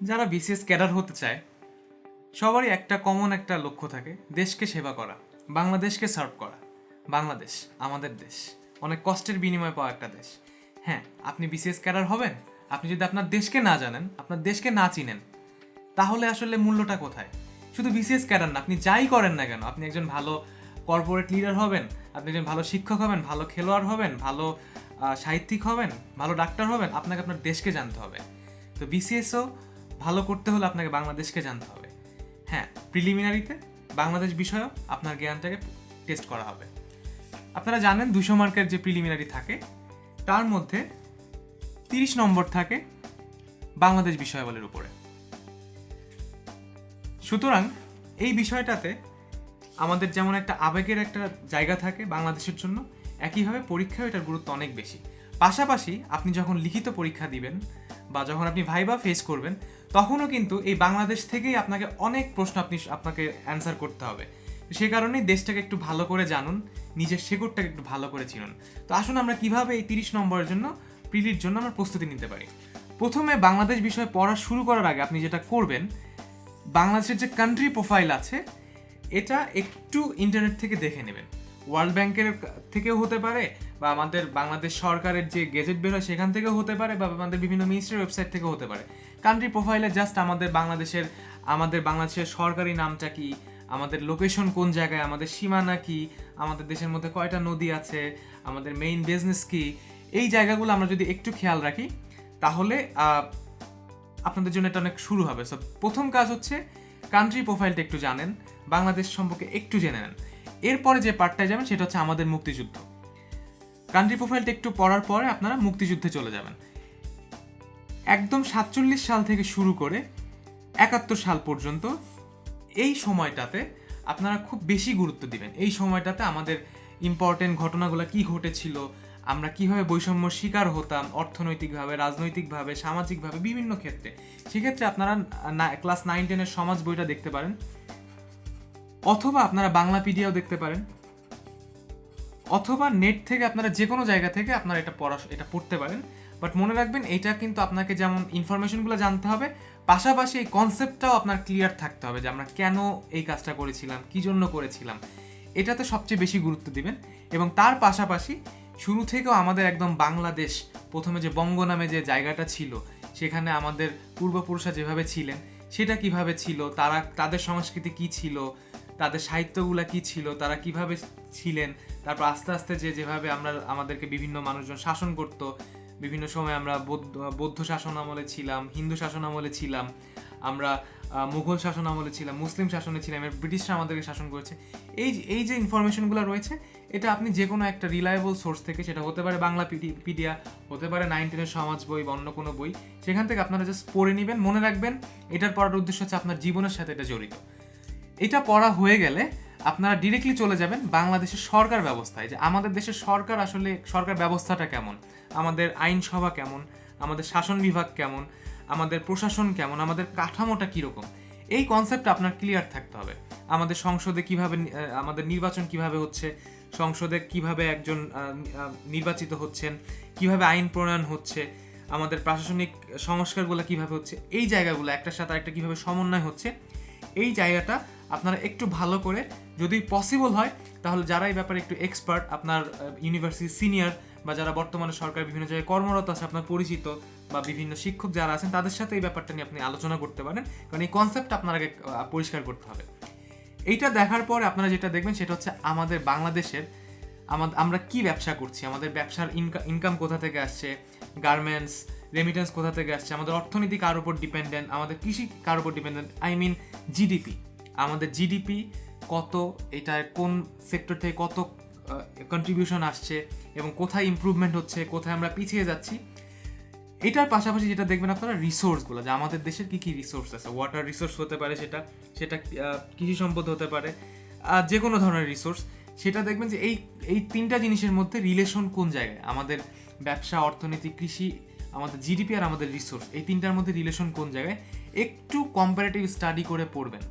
যারা BCS cadre হতে চায়, সবারই একটা কমন একটা লক্ষ্য থাকে, দেশকে সেবা করা, বাংলাদেশকে সার্ভ করা। বাংলাদেশ, আমাদের দেশ। অনেক কষ্টের বিনিময়ে পাওয়া একটা দেশ। হ্যাঁ আপনি বিসিএস ক্যাডার হবেন, আপনি যদি আপনার দেশকে না জানেন, আপনার দেশকে না চিনেন, তাহলে আসলে মূল্যটা কোথায়? শুধু বিসিএস ক্যাডার না, আপনি যাই করেন না কেন, আপনি একজন ভালো কর্পোরেট লিডার হবেন, আপনি একজন ভালো শিক্ষক হবেন, ভালো খেলোয়াড় হবেন, ভালো সাহিত্যিক হবেন, ভালো ডাক্তার হবেন, আপনাকে আপনার দেশকে জানতে হবে। তো বিসিএসও ভালো করতে হলে আপনাকে বাংলাদেশকে জানতে হবে। হ্যাঁ প্রিলিমিনারিতে বাংলাদেশ বিষয়েও আপনার জ্ঞানটাকে টেস্ট করা হবে। আপনারা জানেন দুশো মার্কের যে প্রিলিমিনারি থাকে, তার মধ্যে তিরিশ নম্বর থাকে বাংলাদেশ বিষয়াবলীর উপরে। সুতরাং এই বিষয়টাতে আমাদের যেমন একটা আবেগের একটা জায়গা থাকে বাংলাদেশের জন্য, একইভাবে পরীক্ষায় এটার গুরুত্ব অনেক বেশি। পাশাপাশি আপনি যখন লিখিত পরীক্ষা দিবেন বা যখন আপনি ভাইবা ফেস করবেন, তখনও কিন্তু এই বাংলাদেশ থেকেই আপনাকে অনেক প্রশ্ন আপনি আপনাকে অ্যান্সার করতে হবে। সে কারণেই দেশটাকে একটু ভালো করে জানুন, নিজের শেকড়টাকে একটু ভালো করে চিনুন। তো আসুন আমরা কীভাবে এই তিরিশ নম্বরের জন্য, প্রিলির জন্য আমরা প্রস্তুতি নিতে পারি। প্রথমে বাংলাদেশ বিষয়ে পড়া শুরু করার আগে আপনি যেটা করবেন, বাংলাদেশের যে কান্ট্রি প্রোফাইল আছে, এটা একটু ইন্টারনেট থেকে দেখে নেবেন। ওয়ার্ল্ড ব্যাংকের থেকেও হতে পারে বা আমাদের বাংলাদেশ সরকারের যে গেজেট বের হয় সেখান থেকেও হতে পারে বা আমাদের বিভিন্ন মিনিস্ট্রির ওয়েবসাইট থেকেও হতে পারে। কান্ট্রি প্রোফাইলে জাস্ট আমাদের বাংলাদেশের আমাদের বাংলাদেশের সরকারি নামটা কি? আমাদের লোকেশন কোন জায়গায়? আমাদের সীমানা কি? আমাদের দেশের মধ্যে কয়টা নদী আছে? আমাদের মেইন বিজনেস কি? এই জায়গাগুলো আমরা যদি একটু খেয়াল রাখি, তাহলে আপনাদের জন্য এটা অনেক শুরু হবে। সো প্রথম কাজ হচ্ছে কান্ট্রি প্রোফাইলটা একটু জানেন, বাংলাদেশ সম্পর্কে একটু জেনে নেন। এরপরে যে পার্টটায় যাবেন, সেটা হচ্ছে আমাদের মুক্তিযুদ্ধ। কান্ট্রি প্রোফাইলটা একটু পড়ার পরে আপনারা মুক্তিযুদ্ধে চলে যাবেন। একদম সাতচল্লিশ সাল থেকে শুরু করে একাত্তর সাল পর্যন্ত এই সময়টাতে আপনারা খুব বেশি গুরুত্ব দিবেন। এই সময়টাতে আমাদের ইম্পর্টেন্ট ঘটনাগুলো কি ঘটেছিল, আমরা কীভাবে বৈষম্য শিকার হতাম, অর্থনৈতিকভাবে, রাজনৈতিকভাবে, সামাজিকভাবে বিভিন্ন ক্ষেত্রে। সেক্ষেত্রে আপনারা ক্লাস নাইন টেনের সমাজ বইটা দেখতে পারেন। অথবা আপনারা বাংলা পিডিয়াও দেখতে পারেন। অথবা নেট থেকে আপনারা যে কোনো জায়গা থেকে আপনারা এটা পড়া এটা পড়তে পারেন। বাট মনে রাখবেন, এটা কিন্তু আপনাকে যেমন ইনফরমেশনগুলো জানতে হবে, পাশাপাশি এই কনসেপ্টটাও আপনার ক্লিয়ার থাকতে হবে যে আমরা কেন এই কাজটা করেছিলাম, কী জন্য করেছিলাম। এটাতে সবচেয়ে বেশি গুরুত্ব দিবেন। এবং তার পাশাপাশি শুরু থেকেও আমাদের একদম বাংলাদেশ, প্রথমে যে বঙ্গ নামে যে জায়গাটা ছিল, সেখানে আমাদের পূর্বপুরুষরা যেভাবে ছিলেন, সেটা কীভাবে ছিল, তারা তাদের সংস্কৃতি কি ছিল তাদের সাহিত্যগুলো কি ছিল, তারা কীভাবে ছিলেন, তারপর আস্তে আস্তে যে যেভাবে আমরা আমাদেরকে বিভিন্ন মানুষজন শাসন করত, বিভিন্ন সময় আমরা বৌদ্ধ বৌদ্ধ শাসন আমলে ছিলাম, হিন্দু শাসন আমলে ছিলাম, আমরা মুঘল শাসন আমলে ছিলাম, মুসলিম শাসনে ছিলাম, এবার ব্রিটিশরা আমাদেরকে শাসন করেছে। এই এই যে ইনফরমেশনগুলো রয়েছে, এটা আপনি যে কোনো একটা রিলায়েবল সোর্স থেকে, সেটা হতে পারে বাংলা পিডিয়া হতে পারে নাইন টেনের সমাজ বই বা অন্য কোনো বই, সেখান থেকে আপনারা জাস্ট পড়ে নেবেন, মনে রাখবেন, এটার পড়ার উদ্দেশ্য হচ্ছে আপনার জীবনের সাথে এটা জড়িত। এটা পড়া হয়ে গেলে আপনারা ডিরেক্টলি চলে যাবেন বাংলাদেশের সরকার ব্যবস্থায়, যে আমাদের দেশের সরকার আসলে সরকার ব্যবস্থাটা কেমন, আমাদের আইনসভা কেমন, আমাদের শাসন বিভাগ কেমন, আমাদের প্রশাসন কেমন, আমাদের কাঠামোটা কীরকম, এই কনসেপ্ট আপনার ক্লিয়ার থাকতে হবে। আমাদের সংসদে কীভাবে আমাদের নির্বাচন কীভাবে হচ্ছে, সংসদে কীভাবে একজন নির্বাচিত হচ্ছেন, কীভাবে আইন প্রণয়ন হচ্ছে, আমাদের প্রশাসনিক সংস্কারগুলো কীভাবে হচ্ছে, এই জায়গাগুলো, একটার সাথে আরেকটা কীভাবে সমন্বয় হচ্ছে, এই জায়গাটা আপনারা একটু ভালো করে যদি পসিবল হয়, তাহলে যারা এই ব্যাপারে একটু এক্সপার্ট আপনার ইউনিভার্সিটি সিনিয়র বা যারা বর্তমানে সরকার বিভিন্ন জায়গায় কর্মরত আছে, আপনার পরিচিত বা বিভিন্ন শিক্ষক যারা আছেন, তাদের সাথে এই ব্যাপারটা নিয়ে আপনি আলোচনা করতে পারেন। কারণ এই কনসেপ্ট আপনাকে পরিষ্কার করতে হবে। এইটা দেখার পরে আপনারা যেটা দেখবেন, সেটা হচ্ছে আমাদের বাংলাদেশের আমাদের আমরা কি ব্যবসা করছি? আমাদের ব্যবসার ইনকাম কোথা থেকে আসছে? গার্মেন্টস রেমিটেন্স কোথা থেকে আসছে? আমাদের অর্থনীতি কার উপর ডিপেন্ডেন্ট আমাদের কৃষি কার উপর ডিপেন্ডেন্ট আই মিন জিডিপি আমাদের জিডিপি কত, এটা কোন সেক্টর থেকে কত কন্ট্রিবিউশন আসছে এবং কোথায় ইমপ্রুভমেন্ট হচ্ছে, কোথায় আমরা পিছিয়ে যাচ্ছি, এটার পাশাপাশি যেটা দেখবেন আপনারা রিসোর্সগুলো যে আমাদের দেশের কী কী রিসোর্স আছে ওয়াটার রিসোর্স হতে পারে সেটা সেটা কৃষি সম্পদ হতে পারে যে কোনো ধরনের রিসোর্স সেটা দেখবেন যে এই এই তিনটা জিনিসের মধ্যে রিলেশন কোন জায়গায়? আমাদের ব্যবসা, অর্থনীতি, কৃষি, আমাদের জিডিপি আর আমাদের রিসোর্স এই তিনটার মধ্যে রিলেশন কোন জায়গায়? একটু কম্পারেটিভ স্টাডি করে পড়বেন।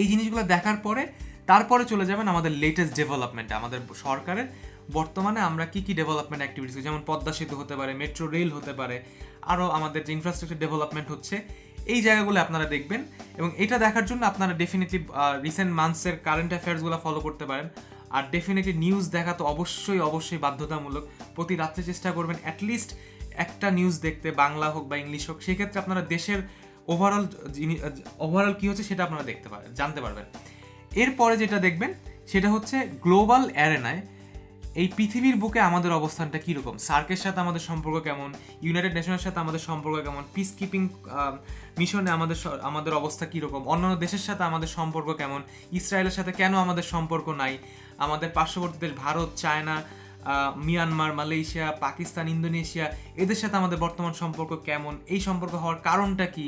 এই জিনিসগুলো দেখার পরে তারপরে চলে যাবেন আমাদের লেটেস্ট ডেভেলপমেন্টে আমাদের সরকারের বর্তমানে আমরা কি কি ডেভেলপমেন্ট অ্যাক্টিভিটিস যেমন পদ্মা সেতু হতে পারে মেট্রো রেল হতে পারে আরও আমাদের যে ইনফ্রাস্ট্রাকচার ডেভেলপমেন্ট হচ্ছে, এই জায়গাগুলো আপনারা দেখবেন। এবং এটা দেখার জন্য আপনারা ডেফিনেটলি রিসেন্ট মান্থসের কারেন্ট অ্যাফেয়ার্সগুলো ফলো করতে পারেন। আর ডেফিনেটলি নিউজ দেখা তো অবশ্যই অবশ্যই বাধ্যতামূলক। প্রতি রাত্রে চেষ্টা করবেন অ্যাটলিস্ট একটা নিউজ দেখতে, বাংলা হোক বা ইংলিশ হোক, সেক্ষেত্রে আপনারা দেশের ওভারঅল যিনি ওভারঅল কী হচ্ছে সেটা আপনারা দেখতে পারেন জানতে পারবেন। এরপরে যেটা দেখবেন, সেটা হচ্ছে গ্লোবাল অ্যারেনায় এই পৃথিবীর বুকে আমাদের অবস্থানটা কীরকম? সার্কের সাথে আমাদের সম্পর্ক কেমন? ইউনাইটেড নেশনের সাথে আমাদের সম্পর্ক কেমন? পিস কিপিং মিশনে আমাদের আমাদের অবস্থা কীরকম? অন্যান্য দেশের সাথে আমাদের সম্পর্ক কেমন? ইসরায়েলের সাথে কেন আমাদের সম্পর্ক নাই? আমাদের পার্শ্ববর্তী দেশ Bharat China Myanmar Malaysia Pakistan Indonesia এদের সাথে আমাদের বর্তমান সম্পর্ক কেমন? এই সম্পর্ক হওয়ার কারণটা কি?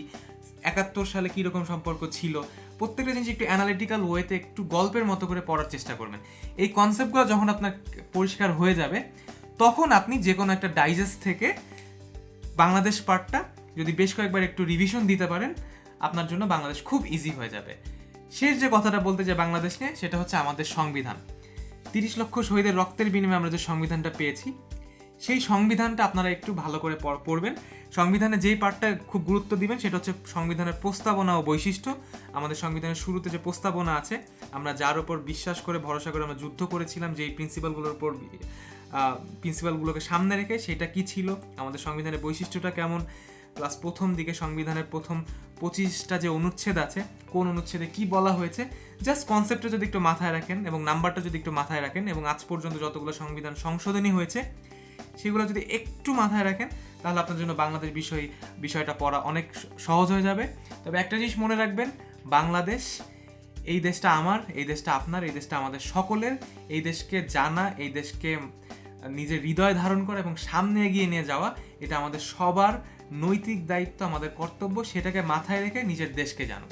একাত্তর সালে কীরকম সম্পর্ক ছিল, প্রত্যেকটা জিনিস একটু অ্যানালিটিক্যাল ওয়েতে একটু গল্পের মতো করে পড়ার চেষ্টা করবেন। এই কনসেপ্টগুলো যখন আপনার পরিষ্কার হয়ে যাবে, তখন আপনি যে কোনো একটা ডাইজেস্ট থেকে বাংলাদেশ পার্টটা যদি বেশ কয়েকবার একটু রিভিশন দিতে পারেন, আপনার জন্য বাংলাদেশ খুব ইজি হয়ে যাবে। শেষ যে কথাটা বলতে যে বাংলাদেশ নিয়ে, সেটা হচ্ছে আমাদের সংবিধান। তিরিশ লক্ষ শহীদের রক্তের বিনিময়ে আমরা যে সংবিধানটা পেয়েছি সেই সংবিধানটা আপনারা একটু ভালো করে পড়- পড়বেন। সংবিধানে যেই পার্টটা খুব গুরুত্ব দিবেন সেটা হচ্ছে সংবিধানের প্রস্তাবনা ও বৈশিষ্ট্য। আমাদের সংবিধানের শুরুতে যে প্রস্তাবনা আছে, আমরা যার উপর বিশ্বাস করে, ভরসা করে আমরা যুদ্ধ করেছিলাম, যেই প্রিন্সিপালগুলোর উপর প্রিন্সিপালগুলোকে সামনে রেখে সেটা কি ছিল, আমাদের সংবিধানের বৈশিষ্ট্যটা কেমন, প্লাস প্রথম দিকে সংবিধানের প্রথম পঁচিশটা যে অনুচ্ছেদ আছে, কোন অনুচ্ছেদে কি বলা হয়েছে, জাস্ট কনসেপ্টটা যদি একটু মাথায় রাখেন এবং নাম্বারটা যদি একটু মাথায় রাখেন এবং আজ পর্যন্ত যতগুলো সংবিধান সংশোধনী হয়েছে সেগুলো যদি একটু মাথায় রাখেন, তাহলে আপনার জন্য বাংলাদেশ বিষয়, বিষয়টা পড়া অনেক সহজ হয়ে যাবে। তবে একটা জিনিস মনে রাখবেন, বাংলাদেশ, এই দেশটা আমার, এই দেশটা আপনার, এই দেশটা আমাদের সকলের, এই দেশকে জানা, এই দেশকে নিজের হৃদয় ধারণ করা এবং সামনে এগিয়ে নিয়ে যাওয়া, এটা আমাদের সবার নৈতিক দায়িত্ব, আমাদের কর্তব্য, সেটাকে মাথায় রেখে নিজের দেশকে জানো